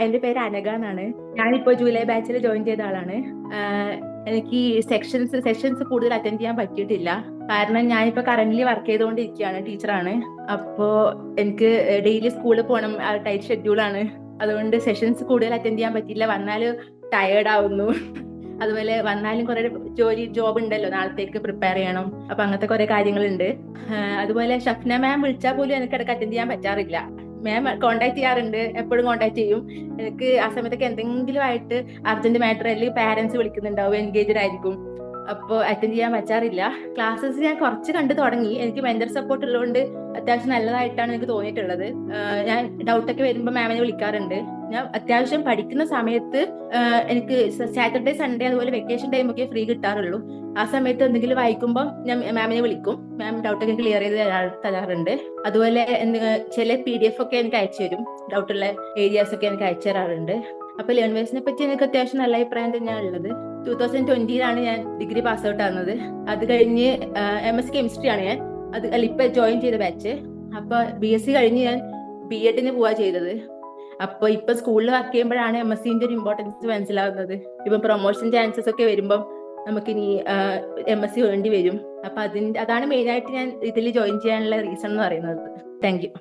എന്റെ പേര് അനഘ എന്നാണ്. ഞാനിപ്പോ ജൂലൈ ബാച്ചിൽ ജോയിൻ ചെയ്ത ആളാണ്. എനിക്ക് സെക്ഷൻസ് സെഷൻസ് കൂടുതൽ അറ്റൻഡ് ചെയ്യാൻ പറ്റിയിട്ടില്ല. കാരണം ഞാനിപ്പോ കറന്റ് വർക്ക് ചെയ്തുകൊണ്ടിരിക്കുകയാണ് ടീച്ചറാണ്. അപ്പോ എനിക്ക് ഡെയിലി സ്കൂളിൽ പോകണം ടൈറ്റ് ഷെഡ്യൂളാണ് അതുകൊണ്ട് സെഷൻസ് കൂടുതൽ അറ്റൻഡ് ചെയ്യാൻ പറ്റിയില്ല. വന്നാൽ ടയേർഡ് ആവുന്നു. അതുപോലെ വന്നാലും കുറെ ജോലി ജോബ് ഉണ്ടല്ലോ നാളത്തേക്ക് പ്രിപ്പയർ ചെയ്യണം. അപ്പൊ അങ്ങനത്തെ കുറെ കാര്യങ്ങളുണ്ട്. അതുപോലെ ഷഫ്ന മാം വിളിച്ചാൽ പോലും എനിക്ക് ഇടയ്ക്ക് അറ്റൻഡ് ചെയ്യാൻ പറ്റാറില്ല. മാം കോണ്ടാക്ട് ചെയ്യാറുണ്ട്. എപ്പോഴും കോണ്ടാക്ട് ചെയ്യും. എനിക്ക് ആ സമയത്തൊക്കെ എന്തെങ്കിലും ആയിട്ട് അർജന്റ് മാറ്റർ അല്ലെങ്കിൽ പാരന്റ്സ് വിളിക്കുന്നുണ്ടാവും എൻഗേജഡ് ആയിരിക്കും. അപ്പോൾ അറ്റൻഡ് ചെയ്യാൻ പറ്റാറില്ല. ക്ലാസ്സസ് ഞാൻ കുറച്ച് കണ്ടു തുടങ്ങി. എനിക്ക് മെന്റർ സപ്പോർട്ട് ഉള്ളതുകൊണ്ട് അത്യാവശ്യം നല്ലതായിട്ടാണ് എനിക്ക് തോന്നിയിട്ടുള്ളത്. ഞാൻ ഡൗട്ടൊക്കെ വരുമ്പോൾ മാമിനെ വിളിക്കാറുണ്ട്. ഞാൻ അത്യാവശ്യം പഠിക്കുന്ന സമയത്ത് എനിക്ക് സാറ്റർഡേ സൺഡേ അതുപോലെ വെക്കേഷൻ ടൈം ഒക്കെ ഫ്രീ കിട്ടാറുള്ളൂ. ആ സമയത്ത് എന്തെങ്കിലും വായിക്കുമ്പോൾ ഞാൻ മാമിനെ വിളിക്കും. മാം ഡൗട്ടൊക്കെ ക്ലിയർ ചെയ്ത് തരാ- തരാറുണ്ട്. അതുപോലെ ചില പി ഡി എഫ് ഒക്കെ എനിക്ക് അയച്ചു തരും. ഡൗട്ടുള്ള ഏരിയാസ് ഒക്കെ എനിക്ക് അയച്ചു തരാറുണ്ട്. അപ്പൊ ലേൺവേഴ്സിനെ പറ്റി എനിക്ക് അത്യാവശ്യം നല്ല അഭിപ്രായം തന്നെയാണ് ഉള്ളത്. ടൂ തൗസൻഡ് ട്വന്റിയിലാണ് ഞാൻ ഡിഗ്രി പാസ് ഔട്ട് ആകുന്നത് അത് കഴിഞ്ഞ് എം എസ് കെമിസ്ട്രി ആണ് ഞാൻ. അത് അല്ല ഇപ്പൊ ജോയിൻ ചെയ്ത ബാച്ച് അപ്പൊ ബി എസ് സി കഴിഞ്ഞ് ഞാൻ ബി എഡിന് പോവാ ചെയ്തത്. അപ്പൊ ഇപ്പൊ സ്കൂളിൽ വർക്ക് ചെയ്യുമ്പോഴാണ് എം എസ് സിന്റെ ഒരു ഇമ്പോർട്ടൻസ് മനസ്സിലാവുന്നത്. ഇപ്പൊ പ്രൊമോഷൻ ചാൻസസ് ഒക്കെ വരുമ്പം നമുക്കിനി എം എസ് സി വേണ്ടി വരും. അപ്പൊ അതിന്റെ അതാണ് മെയിൻ ആയിട്ട് ഞാൻ ഇതിൽ ജോയിൻ ചെയ്യാനുള്ള റീസൺ എന്ന് പറയുന്നത്. Thank you